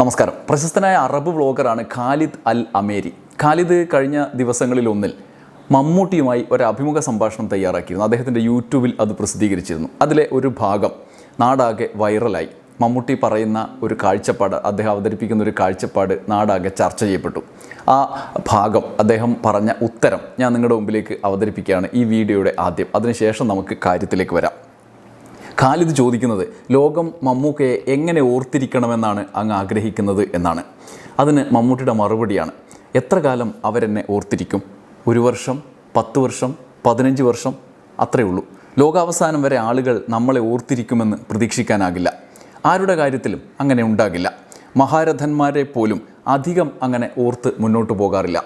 നമസ്കാരം. പ്രശസ്തനായ അറബ് വ്ളോഗറാണ് ഖാലിദ് അൽ അമേരി. ഖാലിദ് കഴിഞ്ഞ ദിവസങ്ങളിൽ ഒന്നിൽ മമ്മൂട്ടിയുമായി ഒരു അഭിമുഖ സംഭാഷണം തയ്യാറാക്കിയിരുന്നു. അദ്ദേഹത്തിന്റെ യൂട്യൂബിൽ അത് പ്രസിദ്ധീകരിച്ചിരുന്നു. അതിലെ ഒരു ഭാഗം നാടാകെ വൈറലായി. മമ്മൂട്ടി പറയുന്ന ഒരു കാഴ്ചപ്പാട് അദ്ദേഹം അവതരിപ്പിക്കുന്ന ഒരു കാഴ്ചപ്പാട് നാടാകെ ചർച്ച ചെയ്യപ്പെട്ടു. ആ ഭാഗം അദ്ദേഹം പറഞ്ഞ ഉത്തരം ഞാൻ നിങ്ങളുടെ മുമ്പിലേക്ക് അവതരിപ്പിക്കുകയാണ് ഈ വീഡിയോയുടെ ആദ്യം. അതിനുശേഷം നമുക്ക് കാര്യത്തിലേക്ക് വരാം. ഖാലിദ് ചോദിക്കുന്നത് ലോകം മമ്മൂക്കയെ എങ്ങനെ ഓർത്തിരിക്കണമെന്നാണ് അങ്ങ് ആഗ്രഹിക്കുന്നത്? എന്നാണ്. അതിന് മമ്മൂട്ടിയുടെ മറുപടിയാണ് എത്ര കാലം അവരെന്നെ ഓർത്തിരിക്കും? ഒരു വർഷം പത്ത് വർഷം പതിനഞ്ച് വർഷം? അത്രയേ ഉള്ളൂ. ലോകാവസാനം വരെ ആളുകൾ നമ്മളെ ഓർത്തിരിക്കുമെന്ന് പ്രതീക്ഷിക്കാനാകില്ല. ആരുടെ കാര്യത്തിലും അങ്ങനെ ഉണ്ടാകില്ല. മഹാരഥന്മാരെ പോലും അധികം അങ്ങനെ ഓർത്ത് മുന്നോട്ട് പോകാറില്ല.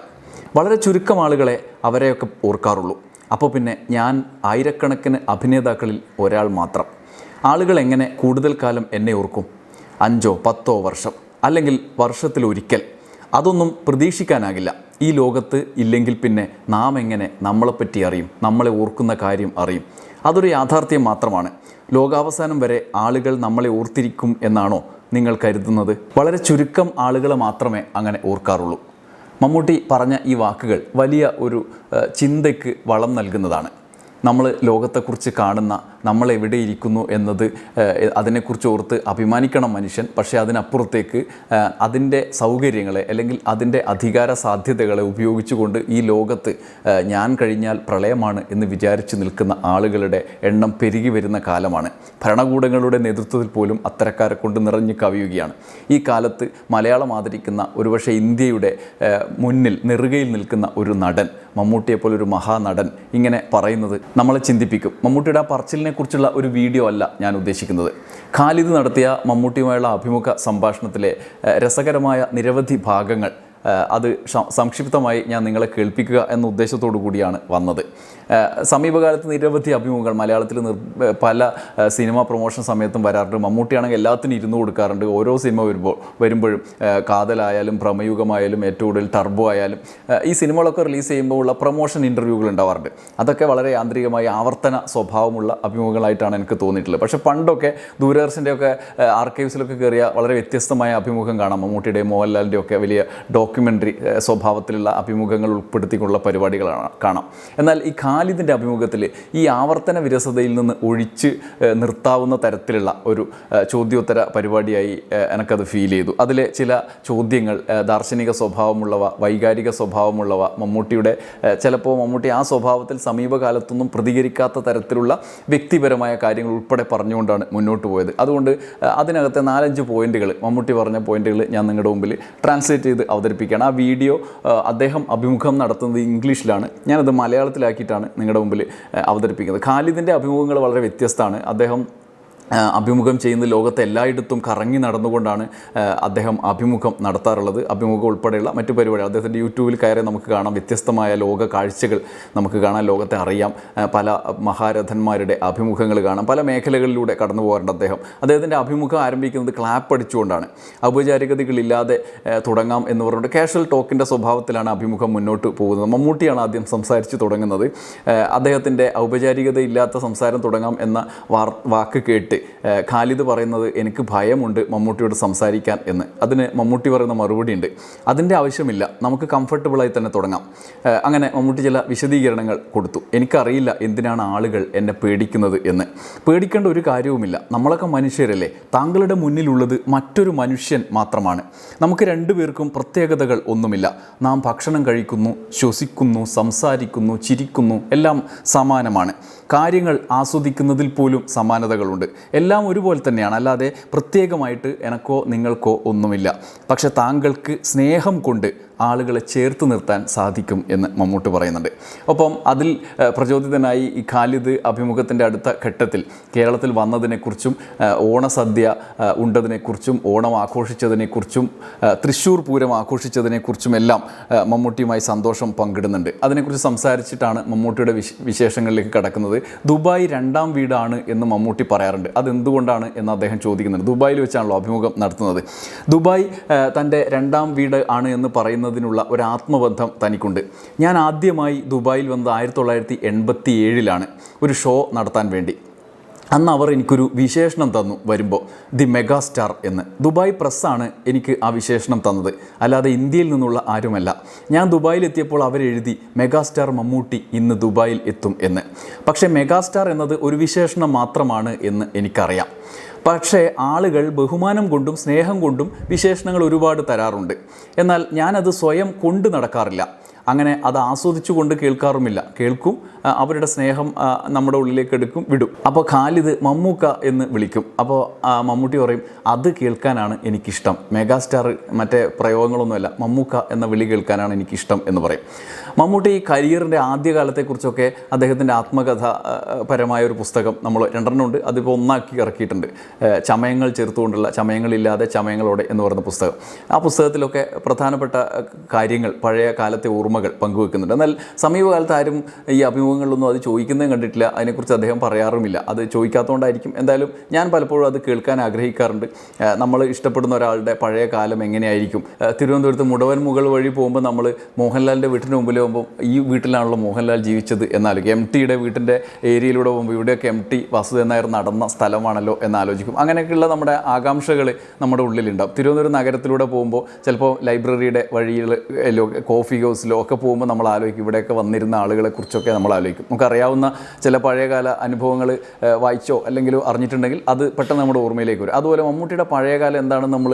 വളരെ ചുരുക്കം ആളുകളെ അവരെയൊക്കെ ഓർക്കാറുള്ളൂ. അപ്പോൾ പിന്നെ ഞാൻ ആയിരക്കണക്കിന് അഭിനേതാക്കളിൽ ഒരാൾ മാത്രം. ആളുകൾ എങ്ങനെ കൂടുതൽ കാലം എന്നെ ഓർക്കും? അഞ്ചോ പത്തോ വർഷം അല്ലെങ്കിൽ വർഷത്തിൽ ഒരിക്കൽ അതൊന്നും പ്രതീക്ഷിക്കാനാകില്ല. ഈ ലോകത്ത് ഇല്ലെങ്കിൽ പിന്നെ നാം എങ്ങനെ നമ്മളെപ്പറ്റി അറിയും നമ്മളെ ഓർക്കുന്ന കാര്യം അറിയും. അതൊരു യാഥാർത്ഥ്യം മാത്രമാണ്. ലോകാവസാനം വരെ ആളുകൾ നമ്മളെ ഓർത്തിരിക്കും എന്നാണോ നിങ്ങൾ കരുതുന്നത്? വളരെ ചുരുക്കം ആളുകളെ മാത്രമേ അങ്ങനെ ഓർക്കാറുള്ളൂ. മമ്മൂട്ടി പറഞ്ഞ ഈ വാക്കുകൾ വലിയ ഒരു ചിന്തയ്ക്ക് വളം നൽകുന്നതാണ്. നമ്മൾ ലോകത്തെക്കുറിച്ച് കാണുന്ന നമ്മൾ എവിടെ ഇരിക്കുന്നു എന്നത് അതിനെക്കുറിച്ച് ഓർത്ത് അഭിമാനിക്കണം മനുഷ്യൻ. പക്ഷേ അതിനപ്പുറത്തേക്ക് അതിന്റെ സൗകര്യങ്ങളെ അല്ലെങ്കിൽ അതിന്റെ അധികാര സാധ്യതകളെ ഉപയോഗിച്ചുകൊണ്ട് ഈ ലോകത്ത് ഞാൻ കഴിഞ്ഞാൽ പ്രളയമാണ് എന്ന് വിചാരിച്ച് നിൽക്കുന്ന ആളുകളുടെ എണ്ണം പെരുകി വരുന്ന കാലമാണ്. ഭരണകൂടങ്ങളുടെ നേതൃത്വത്തിൽ പോലും അത്തരക്കാരെ കൊണ്ട് നിറഞ്ഞു കവിയുകയാണ്. ഈ കാലത്ത് മലയാളം ആദരിക്കുന്ന ഒരുപക്ഷെ ഇന്ത്യയുടെ മുന്നിൽ നെറുകയിൽ നിൽക്കുന്ന ഒരു നടൻ മമ്മൂട്ടിയെപ്പോലെ ഒരു മഹാനടൻ ഇങ്ങനെ പറയുന്നത് നമ്മളെ ചിന്തിപ്പിക്കും. മമ്മൂട്ടിയുടെ ആ പറച്ചിലിനെ കുറിച്ചുള്ള ഒരു വീഡിയോ അല്ല ഞാൻ ഉദ്ദേശിക്കുന്നത്. ഖാലിദ് നടത്തിയ മമ്മൂട്ടിയുമായുള്ള അഭിമുഖ സംഭാഷണത്തിലെ രസകരമായ നിരവധി ഭാഗങ്ങൾ അത് സംക്ഷിപ്തമായി ഞാൻ നിങ്ങളെ കേൾപ്പിക്കുക എന്ന ഉദ്ദേശത്തോടു കൂടിയാണ് വന്നത്. സമീപകാലത്ത് നിരവധി അഭിമുഖങ്ങൾ മലയാളത്തിൽ പല സിനിമ പ്രൊമോഷൻ സമയത്തും വരാറുണ്ട്. മമ്മൂട്ടിയാണെങ്കിൽ എല്ലാത്തിനും ഇരുന്ന് കൊടുക്കാറുണ്ട്. ഓരോ സിനിമ വരുമ്പോൾ വരുമ്പോഴും കാതലായാലും പ്രമയുഗമായാലും ഏറ്റവും കൂടുതൽ ടർബോ ആയാലും ഈ സിനിമകളൊക്കെ റിലീസ് ചെയ്യുമ്പോൾ ഉള്ള പ്രൊമോഷൻ ഇന്റർവ്യൂകൾ ഉണ്ടാവാറുണ്ട്. അതൊക്കെ വളരെ യാന്ത്രികമായി ആവർത്തന സ്വഭാവമുള്ള അഭിമുഖങ്ങളായിട്ടാണ് എനിക്ക് തോന്നിയിട്ടുള്ളത്. പക്ഷേ പണ്ടൊക്കെ ദൂരദർശന്റെയൊക്കെ ആർക്കൈവ്സിലൊക്കെ കയറിയ വളരെ വ്യത്യസ്തമായ അഭിമുഖം കാണാം. മമ്മൂട്ടിയുടെയും മോഹൻലാലിന്റെയും ഒക്കെ വലിയ ഡോക്യുമെന്ററി സ്വഭാവത്തിലുള്ള അഭിമുഖങ്ങൾ ഉൾപ്പെടുത്തിക്കൊണ്ടുള്ള പരിപാടികളാണ് കാണാം. എന്നാൽ ഈ ഖാലിദിന്റെ അഭിമുഖത്തിൽ ഈ ആവർത്തന വിരസതയിൽ നിന്ന് ഒഴിച്ച് നിർത്താവുന്ന തരത്തിലുള്ള ഒരു ചോദ്യോത്തര പരിപാടിയായി എനിക്കത് ഫീൽ ചെയ്തു. അതിലെ ചില ചോദ്യങ്ങൾ ദാർശനിക സ്വഭാവമുള്ളവ വൈകാരിക സ്വഭാവമുള്ളവ മമ്മൂട്ടിയുടെ ചിലപ്പോൾ മമ്മൂട്ടി ആ സ്വഭാവത്തിൽ സമീപകാലത്തൊന്നും പ്രതികരിക്കാത്ത തരത്തിലുള്ള വ്യക്തിപരമായ കാര്യങ്ങൾ ഉൾപ്പെടെ പറഞ്ഞുകൊണ്ടാണ് മുന്നോട്ട് പോയത്. അതുകൊണ്ട് അതിനകത്തെ നാലഞ്ച് പോയിന്റുകൾ മമ്മൂട്ടി പറഞ്ഞ പോയിന്റുകൾ ഞാൻ നിങ്ങളുടെ മുമ്പിൽ ട്രാൻസ്ലേറ്റ് ചെയ്ത് അവതരിപ്പിക്കുകയാണ്. ആ വീഡിയോ അദ്ദേഹം അഭിമുഖം നടത്തുന്നത് ഇംഗ്ലീഷിലാണ്. ഞാനത് മലയാളത്തിലാക്കിയിട്ടാണ് നിങ്ങളുടെ മുമ്പിൽ അവതരിപ്പിക്കുന്നത്. ഖാലിദിന്റെ അഭിമുഖങ്ങൾ വളരെ വ്യത്യസ്തമാണ്. അദ്ദേഹം അഭിമുഖം ചെയ്യുന്ന ലോകത്തെ എല്ലായിടത്തും കറങ്ങി നടന്നുകൊണ്ടാണ് അദ്ദേഹം അഭിമുഖം നടത്താറുള്ളത്. അഭിമുഖം ഉൾപ്പെടെയുള്ള മറ്റു പരിപാടികൾ അദ്ദേഹത്തിന്റെ യൂട്യൂബിൽ കയറി നമുക്ക് കാണാം. വ്യത്യസ്തമായ ലോക കാഴ്ചകൾ നമുക്ക് കാണാം ലോകത്തെ അറിയാം. പല മഹാരഥന്മാരുടെ അഭിമുഖങ്ങൾ കാണാം. പല മേഖലകളിലൂടെ കടന്നു പോകാറുണ്ട് അദ്ദേഹം. അദ്ദേഹത്തിന്റെ അഭിമുഖം ആരംഭിക്കുന്നത് ക്ലാപ്പ് അടിച്ചുകൊണ്ടാണ്. ഔപചാരികതകളില്ലാതെ തുടങ്ങാം എന്ന് പറഞ്ഞുകൊണ്ട് കാഷ്വൽ ടോക്കിന്റെ സ്വഭാവത്തിലാണ് അഭിമുഖം മുന്നോട്ട് പോകുന്നത്. മമ്മൂട്ടിയാണ് ആദ്യം സംസാരിച്ച് തുടങ്ങുന്നത്. അദ്ദേഹത്തിന്റെ ഔപചാരികതയില്ലാത്ത സംസാരം തുടങ്ങാം എന്ന വാക്ക് കേട്ട് ആ, ഖാലിദ് പറയുന്നത് എനിക്ക് ഭയമുണ്ട് മമ്മൂട്ടിയോട് സംസാരിക്കാൻ എന്ന്. അതിന് മമ്മൂട്ടി പറയുന്ന മറുപടി ഉണ്ട് അതിന്റെ ആവശ്യമില്ല നമുക്ക് കംഫർട്ടബിളായി തന്നെ തുടങ്ങാം. അങ്ങനെ മമ്മൂട്ടി ചില വിശദീകരണങ്ങൾ കൊടുത്തു. എനിക്കറിയില്ല എന്തിനാണ് ആളുകൾ എന്നെ പേടിക്കുന്നത് എന്ന്. പേടിക്കേണ്ട ഒരു കാര്യവുമില്ല. നമ്മളൊക്കെ മനുഷ്യരല്ലേ. താങ്കളുടെ മുന്നിലുള്ളത് മറ്റൊരു മനുഷ്യൻ മാത്രമാണ്. നമുക്ക് രണ്ടുപേർക്കും പ്രത്യേകതകൾ ഒന്നുമില്ല. നാം ഭക്ഷണം കഴിക്കുന്നു ശ്വസിക്കുന്നു സംസാരിക്കുന്നു ചിരിക്കുന്നു എല്ലാം സമാനമാണ്. കാര്യങ്ങൾ ആസ്വദിക്കുന്നതിൽ പോലും സമാനതകളുണ്ട്. എല്ലാം ഒരുപോലെ തന്നെയാണ്. അല്ലാതെ പ്രത്യേകമായിട്ട് എനക്കോ നിങ്ങൾക്കോ ഒന്നുമില്ല. പക്ഷെ താങ്കൾക്ക് സ്നേഹം കൊണ്ട് ആളുകളെ ചേർത്ത് നിർത്താൻ സാധിക്കും എന്ന് മമ്മൂട്ടി പറയുന്നുണ്ട്. ഒപ്പം അതിൽ പ്രചോദിതനായി ഈ ഖാലിദ് അഭിമുഖത്തിന്റെ അടുത്ത ഘട്ടത്തിൽ കേരളത്തിൽ വന്നതിനെക്കുറിച്ചും ഓണസദ്യ ഉണ്ടതിനെക്കുറിച്ചും ഓണം ആഘോഷിച്ചതിനെക്കുറിച്ചും തൃശ്ശൂർ പൂരം ആഘോഷിച്ചതിനെക്കുറിച്ചും എല്ലാം മമ്മൂട്ടിയുമായി സന്തോഷം പങ്കിടുന്നുണ്ട്. അതിനെക്കുറിച്ച് സംസാരിച്ചിട്ടാണ് മമ്മൂട്ടിയുടെ വിശ വിശേഷങ്ങളിലേക്ക് കടക്കുന്നത്. ദുബായ് രണ്ടാം വീടാണ് എന്ന് മമ്മൂട്ടി പറയാറുണ്ട്. അതെന്തുകൊണ്ടാണ് എന്ന് അദ്ദേഹം ചോദിക്കുന്നുണ്ട്. ദുബായിൽ വെച്ചാണല്ലോ അഭിമുഖം നടത്തുന്നത്. ദുബായ് തന്റെ രണ്ടാം വീട് ആണ് എന്ന് പറയുന്നതിനുള്ള ഒരു ആത്മബന്ധം തനിക്കുണ്ട്. ഞാൻ ആദ്യമായി ദുബായിൽ വന്നത് ആയിരത്തി തൊള്ളായിരത്തി എൺപത്തി ഏഴിലാണ് ഒരു ഷോ നടത്താൻ വേണ്ടി. അന്ന് അവർ എനിക്കൊരു വിശേഷണം തന്നു വരുമ്പോൾ ദി മെഗാ സ്റ്റാർ എന്ന്. ദുബായ് പ്രസ്സാണ് എനിക്ക് ആ വിശേഷണം തന്നത്. അല്ലാതെ ഇന്ത്യയിൽ നിന്നുള്ള ആരുമല്ല. ഞാൻ ദുബായിൽ എത്തിയപ്പോൾ അവരെഴുതി മെഗാ സ്റ്റാർ മമ്മൂട്ടി ഇന്ന് ദുബായിൽ എത്തും എന്ന്. പക്ഷേ മെഗാ സ്റ്റാർ എന്നത് ഒരു വിശേഷണം മാത്രമാണ് എന്ന് എനിക്കറിയാം. പക്ഷേ ആളുകൾ ബഹുമാനം കൊണ്ടും സ്നേഹം കൊണ്ടും വിശേഷണങ്ങൾ ഒരുപാട് തരാറുണ്ട്. എന്നാൽ ഞാനത് സ്വയം കൊണ്ടു നടക്കാറില്ല. അങ്ങനെ അത് ആസ്വദിച്ചുകൊണ്ട് കേൾക്കാറുമില്ല. കേൾക്കും അവരുടെ സ്നേഹം നമ്മുടെ ഉള്ളിലേക്ക് എടുക്കും വിടും. അപ്പോൾ ഖാലിദ് മമ്മൂക്ക എന്ന് വിളിക്കും. അപ്പോൾ മമ്മൂട്ടി പറയും അത് കേൾക്കാനാണ് എനിക്കിഷ്ടം. മെഗാസ്റ്റാർ മറ്റേ പ്രയോഗങ്ങളൊന്നുമല്ല. മമ്മൂക്ക എന്ന വിളി കേൾക്കാനാണ് എനിക്കിഷ്ടം എന്ന് പറയും. മമ്മൂട്ടി ഈ കരിയറിന്റെ ആദ്യകാലത്തെക്കുറിച്ചൊക്കെ അദ്ദേഹത്തിന്റെ ആത്മകഥ പരമായ ഒരു പുസ്തകം നമ്മൾ രണ്ടെണ്ണം ഉണ്ട്. അതിപ്പോൾ ഒന്നാക്കി ഇറക്കിയിട്ടുണ്ട്. ചമയങ്ങൾ ചേർത്തുകൊണ്ടുള്ള ചമയങ്ങളില്ലാതെ ചമയങ്ങളോടെ എന്ന് പറയുന്ന പുസ്തകം. ആ പുസ്തകത്തിലൊക്കെ പ്രധാനപ്പെട്ട കാര്യങ്ങൾ പഴയ കാലത്തെ ഓർമ്മകൾ പങ്കുവെക്കുന്നുണ്ട്. എന്നാൽ സമീപകാലത്ത് ആരും ഈ അഭിമുഖങ്ങളിലൊന്നും അത് ചോദിക്കുന്നതും കണ്ടിട്ടില്ല. അതിനെക്കുറിച്ച് അദ്ദേഹം പറയാറുമില്ല. അത് ചോദിക്കാത്തതുകൊണ്ടായിരിക്കും. എന്തായാലും ഞാൻ പലപ്പോഴും അത് കേൾക്കാൻ ആഗ്രഹിക്കാറുണ്ട്. നമ്മൾ ഇഷ്ടപ്പെടുന്ന ഒരാളുടെ പഴയ കാലം എങ്ങനെയായിരിക്കും? തിരുവനന്തപുരത്ത് മുടവൻ മുകൾ വഴി പോകുമ്പോൾ നമ്മൾ മോഹൻലാലിന്റെ വീട്ടിന് മുമ്പിൽ പോകുമ്പോൾ ഈ വീട്ടിലാണല്ലോ മോഹൻലാൽ ജീവിച്ചത് എന്നാലോചിക്കും എം ടിയുടെ വീട്ടിന്റെ ഏരിയയിലൂടെ പോകുമ്പോൾ ഇവിടെയൊക്കെ എം ടി വാസുദേവൻ നായർ നടന്ന സ്ഥലമാണല്ലോ എന്നാലോചിക്കും. അങ്ങനെയൊക്കെയുള്ള നമ്മുടെ ആകാംക്ഷകൾ നമ്മുടെ ഉള്ളിലുണ്ടാവും. തിരുവനന്തപുരം നഗരത്തിലൂടെ പോകുമ്പോൾ ചിലപ്പോൾ ലൈബ്രറിയുടെ വഴിയിലോ കോഫി ഹൗസിലോ ഒക്കെ പോകുമ്പോൾ നമ്മൾ ആലോചിക്കും. ഇവിടെയൊക്കെ വന്നിരുന്ന ആളുകളെ കുറിച്ചൊക്കെ നമ്മൾ ആലോചിക്കും. നമുക്കറിയാവുന്ന ചില പഴയകാല അനുഭവങ്ങൾ വായിച്ചോ അല്ലെങ്കിൽ അറിഞ്ഞിട്ടുണ്ടെങ്കിൽ അത് പെട്ടെന്ന് നമ്മുടെ ഓർമ്മയിലേക്ക് വരും. അതുപോലെ മമ്മൂട്ടിയുടെ പഴയകാലം എന്താണെന്ന് നമ്മൾ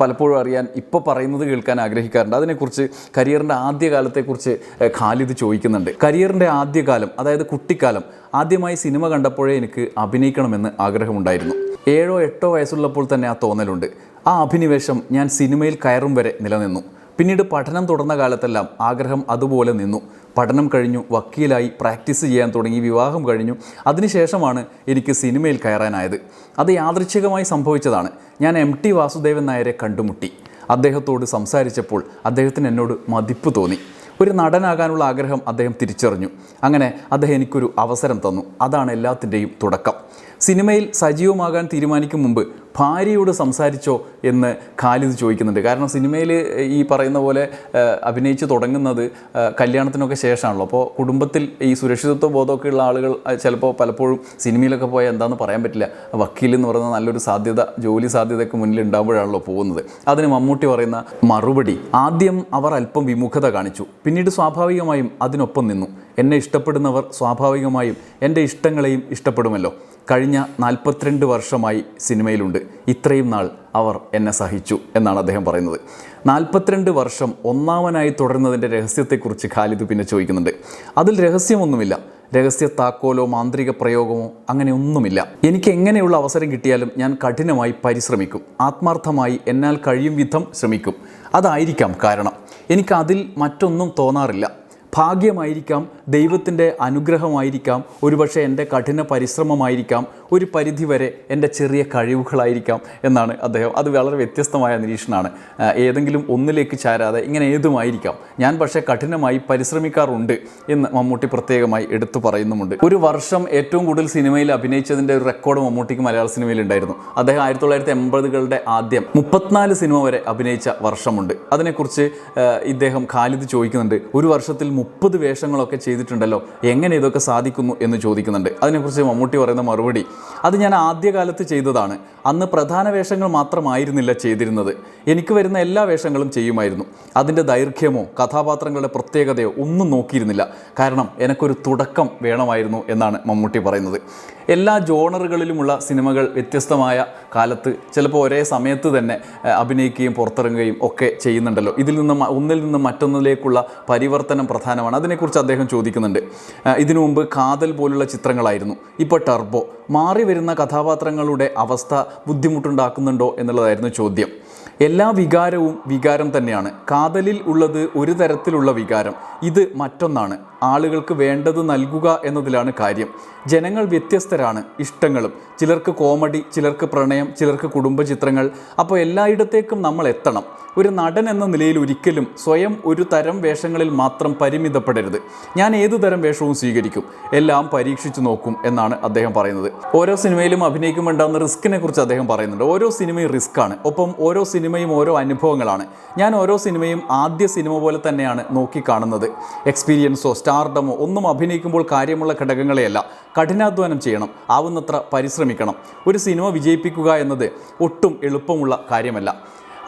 പലപ്പോഴും അറിയാൻ ഇപ്പോൾ പറയുന്നത് കേൾക്കാൻ ആഗ്രഹിക്കാറുണ്ട്. അതിനെക്കുറിച്ച് കരിയറിന്റെ ആദ്യകാലത്തെക്കുറിച്ച് ഖാലിദ് ചോദിക്കുന്നുണ്ട്. കരിയറിന്റെ ആദ്യകാലം അതായത് കുട്ടിക്കാലം ആദ്യമായി സിനിമ കണ്ടപ്പോഴേ എനിക്ക് അഭിനയിക്കണമെന്ന് ആഗ്രഹമുണ്ടായിരുന്നു. ഏഴോ എട്ടോ വയസ്സുള്ളപ്പോൾ തന്നെ ആ തോന്നലുണ്ട്. ആ അഭിനിവേശം ഞാൻ സിനിമയിൽ കയറും വരെ നിലനിന്നു. പിന്നീട് പഠനം തുടർന്ന കാലത്തെല്ലാം ആഗ്രഹം അതുപോലെ നിന്നു. പഠനം കഴിഞ്ഞു വക്കീലായി പ്രാക്ടീസ് ചെയ്യാൻ തുടങ്ങി വിവാഹം കഴിഞ്ഞു. അതിനുശേഷമാണ് എനിക്ക് സിനിമയിൽ കയറാനായത്. അത് യാദൃച്ഛികമായി സംഭവിച്ചതാണ്. ഞാൻ എം ടി വാസുദേവൻ നായരെ കണ്ടുമുട്ടി. അദ്ദേഹത്തോട് സംസാരിച്ചപ്പോൾ അദ്ദേഹത്തിന് എന്നോട് മതിപ്പ് തോന്നി. ഒരു നടനാകാനുള്ള ആഗ്രഹം അദ്ദേഹം തിരിച്ചറിഞ്ഞു. അങ്ങനെ അദ്ദേഹം എനിക്കൊരു അവസരം തന്നു. അതാണ് എല്ലാത്തിന്റെയും തുടക്കം. സിനിമയിൽ സജീവമാകാൻ തീരുമാനിക്കും മുമ്പ് ഭാര്യയോട് സംസാരിച്ചോ എന്ന് ഖാലിദ് ചോദിക്കുന്നുണ്ട്. കാരണം സിനിമയിൽ ഈ പറയുന്ന പോലെ അഭിനയിച്ച് തുടങ്ങുന്നത് കല്യാണത്തിനൊക്കെ ശേഷമാണല്ലോ. അപ്പോൾ കുടുംബത്തിൽ ഈ സുരക്ഷിതത്വ ബോധമൊക്കെ ഉള്ള ആളുകൾ ചിലപ്പോൾ പലപ്പോഴും സിനിമയിലൊക്കെ പോയാൽ എന്താണെന്ന് പറയാൻ പറ്റില്ല. വക്കീൽ എന്ന് പറയുന്ന നല്ലൊരു സാധ്യത ജോലി സാധ്യതയൊക്കെ മുന്നിൽ ഉണ്ടാകുമ്പോഴാണല്ലോ പോകുന്നത്. അതിന് മമ്മൂട്ടി പറയുന്ന മറുപടി ആദ്യം അവർ അല്പം വിമുഖത കാണിച്ചു. പിന്നീട് സ്വാഭാവികമായും അതിനൊപ്പം നിന്നു. എന്നെ ഇഷ്ടപ്പെടുന്നവർ സ്വാഭാവികമായും എന്റെ ഇഷ്ടങ്ങളെയും ഇഷ്ടപ്പെടുമല്ലോ. കഴിഞ്ഞ നാൽപ്പത്തിരണ്ട് വർഷമായി സിനിമയിലുണ്ട്. ഇത്രയും നാൾ അവർ എന്നെ സഹിച്ചു എന്നാണ് അദ്ദേഹം പറയുന്നത്. നാൽപ്പത്തിരണ്ട് വർഷം ഒന്നാമനായി തുടരുന്നതിന്റെ രഹസ്യത്തെക്കുറിച്ച് ഖാലിദ് പിന്നെ ചോദിക്കുന്നുണ്ട്. അതിൽ രഹസ്യമൊന്നുമില്ല. രഹസ്യ താക്കോലോ മാന്ത്രിക പ്രയോഗമോ അങ്ങനെ ഒന്നുമില്ല എനിക്ക് എങ്ങനെയുള്ള അവസരം കിട്ടിയാലും ഞാൻ കഠിനമായി പരിശ്രമിക്കും. ആത്മാർത്ഥമായി എന്നാൽ കഴിയും വിധം ശ്രമിക്കും. അതായിരിക്കാം കാരണം. എനിക്ക് അതിൽ മറ്റൊന്നും തോന്നാറില്ല. ഭാഗ്യമായിരിക്കാം ദൈവത്തിന്റെ അനുഗ്രഹമായിരിക്കാം ഒരുപക്ഷെ എന്റെ കഠിന പരിശ്രമമായിരിക്കാം ഒരു പരിധിവരെ എന്റെ ചെറിയ കഴിവുകളായിരിക്കാം എന്നാണ് അദ്ദേഹം. അത് വളരെ വ്യത്യസ്തമായ നിരീക്ഷണമാണ്. ഏതെങ്കിലും ഒന്നിലേക്ക് ചാരാതെ ഇങ്ങനെ ഏതുമായിരിക്കാം? ഞാൻ പക്ഷേ കഠിനമായി പരിശ്രമിക്കാറുണ്ട് എന്ന് മമ്മൂട്ടി പ്രത്യേകമായി എടുത്തു പറയുന്നുമുണ്ട്. ഒരു വർഷം ഏറ്റവും കൂടുതൽ സിനിമയിൽ അഭിനയിച്ചതിന്റെ ഒരു റെക്കോർഡ് മമ്മൂട്ടിക്ക് മലയാള സിനിമയിൽ ഉണ്ടായിരുന്നു അദ്ദേഹം ആയിരത്തി തൊള്ളായിരത്തി എൺപതുകളുടെ ആദ്യം മുപ്പത്തിനാല് സിനിമ വരെ അഭിനയിച്ച വർഷമുണ്ട്. അതിനെക്കുറിച്ച് ഇദ്ദേഹം ഖാലിദ് ചോദിക്കുന്നുണ്ട്. ഒരു വർഷത്തിൽ മുപ്പത് വേഷങ്ങളൊക്കെ ചെയ്തിട്ടുണ്ടല്ലോ? എങ്ങനെ ഇതൊക്കെ സാധിക്കുന്നു എന്ന് ചോദിക്കുന്നുണ്ട്. അതിനെക്കുറിച്ച് മമ്മൂട്ടി പറയുന്ന മറുപടി അത് ഞാൻ ആദ്യകാലത്ത് ചെയ്തതാണ്. അന്ന് പ്രധാന വേഷങ്ങൾ മാത്രമായിരുന്നില്ല ചെയ്തിരുന്നത്. എനിക്ക് വരുന്ന എല്ലാ വേഷങ്ങളും ചെയ്യുമായിരുന്നു. അതിന്റെ ദൈർഘ്യമോ കഥാപാത്രങ്ങളുടെ പ്രത്യേകതയോ ഒന്നും നോക്കിയിരുന്നില്ല. കാരണം എനിക്കൊരു തുടക്കം വേണമായിരുന്നു എന്നാണ് മമ്മൂട്ടി പറയുന്നത്. എല്ലാ ജോണറുകളിലുമുള്ള സിനിമകൾ വ്യത്യസ്തമായ കാലത്ത് ചിലപ്പോൾ ഒരേ സമയത്ത് തന്നെ അഭിനയിക്കുകയും പുറത്തിറങ്ങുകയും ഒക്കെ ചെയ്യുന്നുണ്ടല്ലോ. ഇതിൽ നിന്ന് ഒന്നിൽ നിന്ന് മറ്റൊന്നിലേക്കുള്ള പരിവർത്തനം പ്രധാനമാണ്. അതിനെക്കുറിച്ച് അദ്ദേഹം ചോദിക്കുന്നുണ്ട്. ഇതിനു മുമ്പ് കാതൽ പോലുള്ള ചിത്രങ്ങളായിരുന്നു. ഇപ്പോൾ ടർബോ. മാറി വരുന്ന കഥാപാത്രങ്ങളുടെ അവസ്ഥ ബുദ്ധിമുട്ടുണ്ടാക്കുന്നുണ്ടോ എന്നുള്ളതായിരുന്നു ചോദ്യം. എല്ലാ വികാരവും വികാരം തന്നെയാണ്. കാതലിൽ ഉള്ളത് ഒരു തരത്തിലുള്ള വികാരം. ഇത് മറ്റൊന്നാണ്. ആളുകൾക്ക് വേണ്ടത് നൽകുക എന്നതിലാണ് കാര്യം. ജനങ്ങൾ വ്യത്യസ്തരാണ് ഇഷ്ടങ്ങളും. ചിലർക്ക് കോമഡി ചിലർക്ക് പ്രണയം ചിലർക്ക് കുടുംബചിത്രങ്ങൾ. അപ്പോൾ എല്ലായിടത്തേക്കും നമ്മൾ എത്തണം. ഒരു നടൻ എന്ന നിലയിൽ ഒരിക്കലും സ്വയം ഒരു തരം വേഷങ്ങളിൽ മാത്രം പരിമിതപ്പെടരുത്. ഞാൻ ഏതു തരം വേഷവും സ്വീകരിക്കും. എല്ലാം പരീക്ഷിച്ചു നോക്കും എന്നാണ് അദ്ദേഹം പറയുന്നത്. ഓരോ സിനിമയിലും അഭിനയിക്കുമ്പോൾ ഉണ്ടാകുന്ന റിസ്കിനെ കുറിച്ച് അദ്ദേഹം പറയുന്നുണ്ട്. ഓരോ സിനിമയും റിസ്ക്കാണ്. ഒപ്പം ഓരോ സിനിമയും ഓരോ അനുഭവങ്ങളാണ്. ഞാൻ ഓരോ സിനിമയും ആദ്യ സിനിമ പോലെ തന്നെയാണ് നോക്കിക്കാണുന്നത്. എക്സ്പീരിയൻസോ സ്റ്റാർഡമോ ഒന്നും അഭിനയിക്കുമ്പോൾ കാര്യമുള്ള ഘടകങ്ങളെയല്ല. കഠിനാധ്വാനം ചെയ്യണം ആവുന്നത്ര പരിശ്രമിക്കണം. ഒരു സിനിമ വിജയിപ്പിക്കുക എന്നത് ഒട്ടും എളുപ്പമുള്ള കാര്യമല്ല.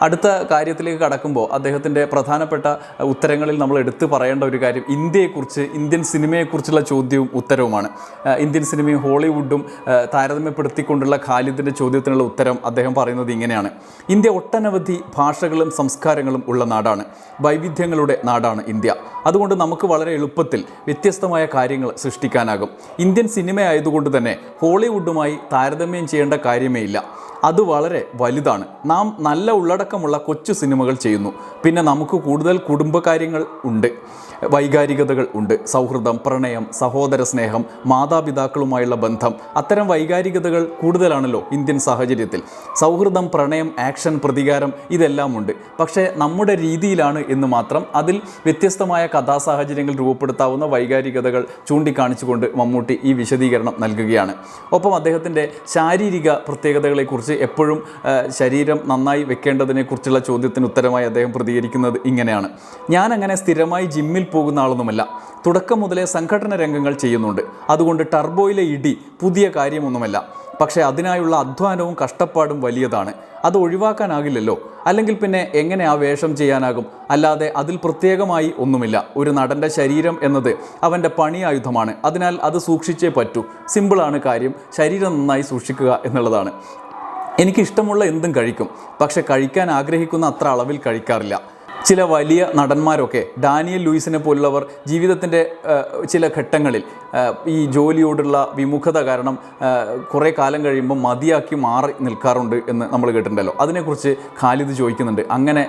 അടുത്ത കാര്യത്തിലേക്ക് കടക്കുമ്പോൾ അദ്ദേഹത്തിന്റെ പ്രധാനപ്പെട്ട ഉത്തരങ്ങളിൽ നമ്മൾ എടുത്തു പറയേണ്ട ഒരു കാര്യം ഇന്ത്യയെക്കുറിച്ച് ഇന്ത്യൻ സിനിമയെക്കുറിച്ചുള്ള ചോദ്യവും ഉത്തരവുമാണ്. ഇന്ത്യൻ സിനിമയും ഹോളിവുഡും താരതമ്യപ്പെടുത്തിക്കൊണ്ടുള്ള ഖാലിദിന്റെ ചോദ്യത്തിനുള്ള ഉത്തരം അദ്ദേഹം പറയുന്നത് ഇങ്ങനെയാണ്. ഇന്ത്യ ഒട്ടനവധി ഭാഷകളും സംസ്കാരങ്ങളും ഉള്ള നാടാണ്. വൈവിധ്യങ്ങളുടെ നാടാണ് ഇന്ത്യ. അതുകൊണ്ട് നമുക്ക് വളരെ എളുപ്പത്തിൽ വ്യത്യസ്തമായ കാര്യങ്ങൾ സൃഷ്ടിക്കാനാകും. ഇന്ത്യൻ സിനിമ ആയതുകൊണ്ട് തന്നെ ഹോളിവുഡുമായി താരതമ്യം ചെയ്യേണ്ട കാര്യമേ ഇല്ല. അത് വളരെ വലുതാണ്. നാം നല്ല ഉള്ളടക്കമുള്ള കൊച്ചു സിനിമകൾ ചെയ്യുന്നു. പിന്നെ നമുക്ക് കൂടുതൽ കുടുംബകാര്യങ്ങൾ ഉണ്ട്. വൈകാരികതകൾ ഉണ്ട്. സൗഹൃദം പ്രണയം സഹോദര സ്നേഹം മാതാപിതാക്കളുമായുള്ള ബന്ധം അത്തരം വൈകാരികതകൾ കൂടുതലാണല്ലോ ഇന്ത്യൻ സാഹചര്യത്തിൽ. സൗഹൃദം പ്രണയം ആക്ഷൻ പ്രതികാരം ഇതെല്ലാം ഉണ്ട്. പക്ഷേ നമ്മുടെ രീതിയിലാണ് എന്ന് മാത്രം അതിൽ വ്യത്യസ്തമായ കഥാസാഹചര്യങ്ങൾ രൂപപ്പെടുത്താവുന്ന വൈകാരികതകൾ ചൂണ്ടിക്കാണിച്ചുകൊണ്ട് മമ്മൂട്ടി ഈ വിശദീകരണം നൽകുകയാണ്. ഒപ്പം അദ്ദേഹത്തിന്റെ ശാരീരിക പ്രത്യേകതകളെക്കുറിച്ച് എപ്പോഴും ശരീരം നന്നായി വെക്കേണ്ടതിനെക്കുറിച്ചുള്ള ചോദ്യത്തിന് ഉത്തരമായി അദ്ദേഹം പ്രതികരിക്കുന്നത് ഇങ്ങനെയാണ്. ഞാൻ അങ്ങനെ സ്ഥിരമായി ജിമ്മിൽ പോകുന്ന ആളൊന്നുമല്ല. തുടക്കം മുതലേ സംഘടന രംഗങ്ങൾ ചെയ്യുന്നുണ്ട്. അതുകൊണ്ട് ടർബോയിലെ ഇടി പുതിയ കാര്യമൊന്നുമല്ല. പക്ഷേ അതിനായുള്ള അധ്വാനവും കഷ്ടപ്പാടും വലിയതാണ്. അത് ഒഴിവാക്കാനാകില്ലല്ലോ. അല്ലെങ്കിൽ പിന്നെ എങ്ങനെ ആ വേഷം ചെയ്യാനാകും? അല്ലാതെ അതിൽ പ്രത്യേകമായി ഒന്നുമില്ല. ഒരു നടന്റെ ശരീരം എന്നത് അവന്റെ പണിയായുധമാണ്. അതിനാൽ അത് സൂക്ഷിച്ചേ പറ്റൂ. സിമ്പിളാണ് കാര്യം. ശരീരം നന്നായി സൂക്ഷിക്കുക എന്നുള്ളതാണ്. എനിക്കിഷ്ടമുള്ള എന്തും കഴിക്കും. പക്ഷെ കഴിക്കാൻ ആഗ്രഹിക്കുന്ന അത്ര അളവിൽ കഴിക്കാറില്ല. ചില വലിയ നടന്മാരൊക്കെ ഡാനിയൽ ലൂയിസിനെ പോലുള്ളവർ ജീവിതത്തിന്റെ ചില ഘട്ടങ്ങളിൽ ഈ ജോലിയോടുള്ള വിമുഖത കാരണം കുറേ കാലം കഴിയുമ്പോൾ മതിയാക്കി മാറി നിൽക്കാറുണ്ട് എന്ന് നമ്മൾ കേട്ടിട്ടുണ്ടല്ലോ. അതിനെക്കുറിച്ച് ഖാലിദ് ചോദിക്കുന്നുണ്ട്. അങ്ങനെ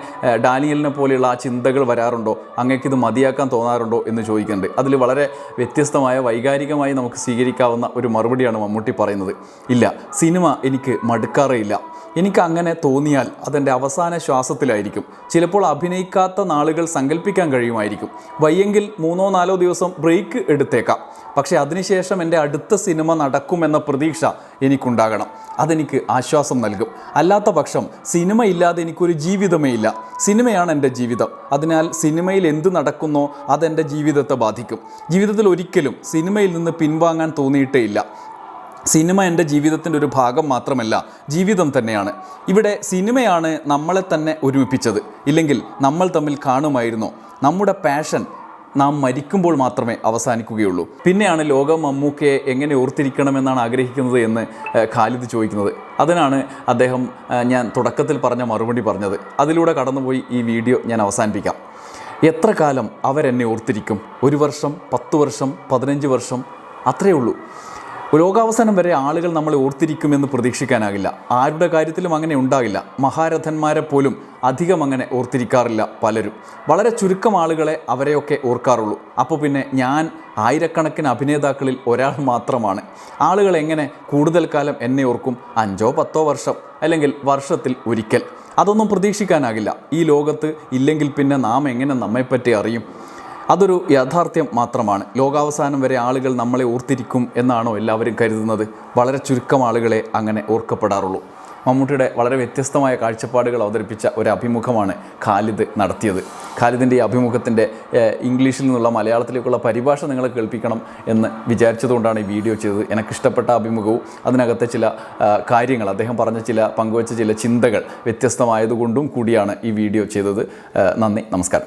ഡാനിയലിനെ പോലെയുള്ള ആ ചിന്തകൾ വരാറുണ്ടോ? അങ്ങേക്കിത് മതിയാക്കാൻ തോന്നാറുണ്ടോ എന്ന് ചോദിക്കുന്നുണ്ട്. അതിൽ വളരെ വ്യത്യസ്തമായ വൈകാരികമായി നമുക്ക് സ്വീകരിക്കാവുന്ന ഒരു മറുപടിയാണ് മമ്മൂട്ടി പറയുന്നത്. ഇല്ല സിനിമ എനിക്ക് മടുക്കാറേയില്ല എനിക്ക് അങ്ങനെ തോന്നിയാൽ അതെന്റെ അവസാന ശ്വാസത്തിലായിരിക്കും. ചിലപ്പോൾ അഭിനയിക്കാത്ത നാളുകൾ സങ്കല്പിക്കാൻ കഴിയുമായിരിക്കും. വയ്യെങ്കിൽ മൂന്നോ നാലോ ദിവസം ബ്രേക്ക് എടുത്തേക്കാം. പക്ഷേ അതിനുശേഷം എന്റെ അടുത്ത സിനിമ നടക്കുമെന്ന പ്രതീക്ഷ എനിക്കുണ്ടാകണം. അതെനിക്ക് ആശ്വാസം നൽകും. അല്ലാത്ത പക്ഷം സിനിമ ഇല്ലാതെ എനിക്കൊരു ജീവിതമേ ഇല്ല. സിനിമയാണ് എന്റെ ജീവിതം. അതിനാൽ സിനിമയിൽ എന്ത് നടക്കുന്നോ അതെന്റെ ജീവിതത്തെ ബാധിക്കും. ജീവിതത്തിൽ ഒരിക്കലും സിനിമയിൽ നിന്ന് പിൻവാങ്ങാൻ തോന്നിയിട്ടേ ഇല്ല. സിനിമ എന്റെ ജീവിതത്തിന്റെ ഒരു ഭാഗം മാത്രമല്ല ജീവിതം തന്നെയാണ്. ഇവിടെ സിനിമയാണ് നമ്മളെ തന്നെ ഒരുമിപ്പിച്ചത്. ഇല്ലെങ്കിൽ നമ്മൾ തമ്മിൽ കാണുമായിരുന്നോ. നമ്മുടെ പാഷൻ നാം മരിക്കുമ്പോൾ മാത്രമേ അവസാനിക്കുകയുള്ളൂ. പിന്നെയാണ് ലോകം മമ്മൂക്കയെ എങ്ങനെ ഓർത്തിരിക്കണമെന്നാണ് ആഗ്രഹിക്കുന്നത് എന്ന് ഖാലിദ് ചോദിക്കുന്നത്. അതിനാണ് അദ്ദേഹം ഞാൻ തുടക്കത്തിൽ പറഞ്ഞ മറുപടി പറഞ്ഞത്. അതിലൂടെ കടന്നുപോയി ഈ വീഡിയോ ഞാൻ അവസാനിപ്പിക്കാം. എത്ര കാലം അവരെന്നെ ഓർത്തിരിക്കും? ഒരു വർഷം പത്ത് വർഷം പതിനഞ്ച് വർഷം? അത്രയേ ഉള്ളൂ. ലോകാവസാനം വരെ ആളുകൾ നമ്മളെ ഓർത്തിരിക്കുമെന്ന് പ്രതീക്ഷിക്കാനാകില്ല. ആരുടെ കാര്യത്തിലും അങ്ങനെ ഉണ്ടാകില്ല. മഹാരഥന്മാരെ പോലും അധികം അങ്ങനെ ഓർത്തിരിക്കാറില്ല പലരും. വളരെ ചുരുക്കം ആളുകളെ അവരെയൊക്കെ ഓർക്കാറുള്ളൂ. അപ്പോൾ പിന്നെ ഞാൻ ആയിരക്കണക്കിന് അഭിനേതാക്കളിൽ ഒരാൾ മാത്രമാണ്. ആളുകൾ എങ്ങനെ കൂടുതൽ കാലം എന്നെ ഓർക്കും? അഞ്ചോ പത്തോ വർഷം അല്ലെങ്കിൽ വർഷത്തിൽ ഒരിക്കൽ. അതൊന്നും പ്രതീക്ഷിക്കാനാകില്ല. ഈ ലോകത്ത് ഇല്ലെങ്കിൽ പിന്നെ നാം എങ്ങനെ നമ്മെപ്പറ്റി അറിയും? അതൊരു യാഥാർത്ഥ്യം മാത്രമാണ്. ലോകാവസാനം വരെ ആളുകൾ നമ്മളെ ഓർത്തിരിക്കും എന്നാണോ എല്ലാവരും കരുതുന്നത്? വളരെ ചുരുക്കം ആളുകളെ അങ്ങനെ ഓർക്കപ്പെടാറുള്ളൂ. മമ്മൂട്ടിയുടെ വളരെ വ്യത്യസ്തമായ കാഴ്ചപ്പാടുകൾ അവതരിപ്പിച്ച ഒരു അഭിമുഖമാണ് ഖാലിദ് നടത്തിയത്. ഖാലിദിന്റെ ഈ അഭിമുഖത്തിന്റെ ഇംഗ്ലീഷിൽ നിന്നുള്ള മലയാളത്തിലേക്കുള്ള പരിഭാഷ നിങ്ങൾ കേൾപ്പിക്കണം എന്ന് വിചാരിച്ചതുകൊണ്ടാണ് ഈ വീഡിയോ ചെയ്തത്. എനിക്കിഷ്ടപ്പെട്ട അഭിമുഖവും അതിനകത്തെ ചില കാര്യങ്ങൾ അദ്ദേഹം പറഞ്ഞ ചില പങ്കുവച്ച ചില ചിന്തകൾ വ്യത്യസ്തമായതുകൊണ്ടും കൂടിയാണ് ഈ വീഡിയോ ചെയ്തത്. നന്ദി നമസ്കാരം.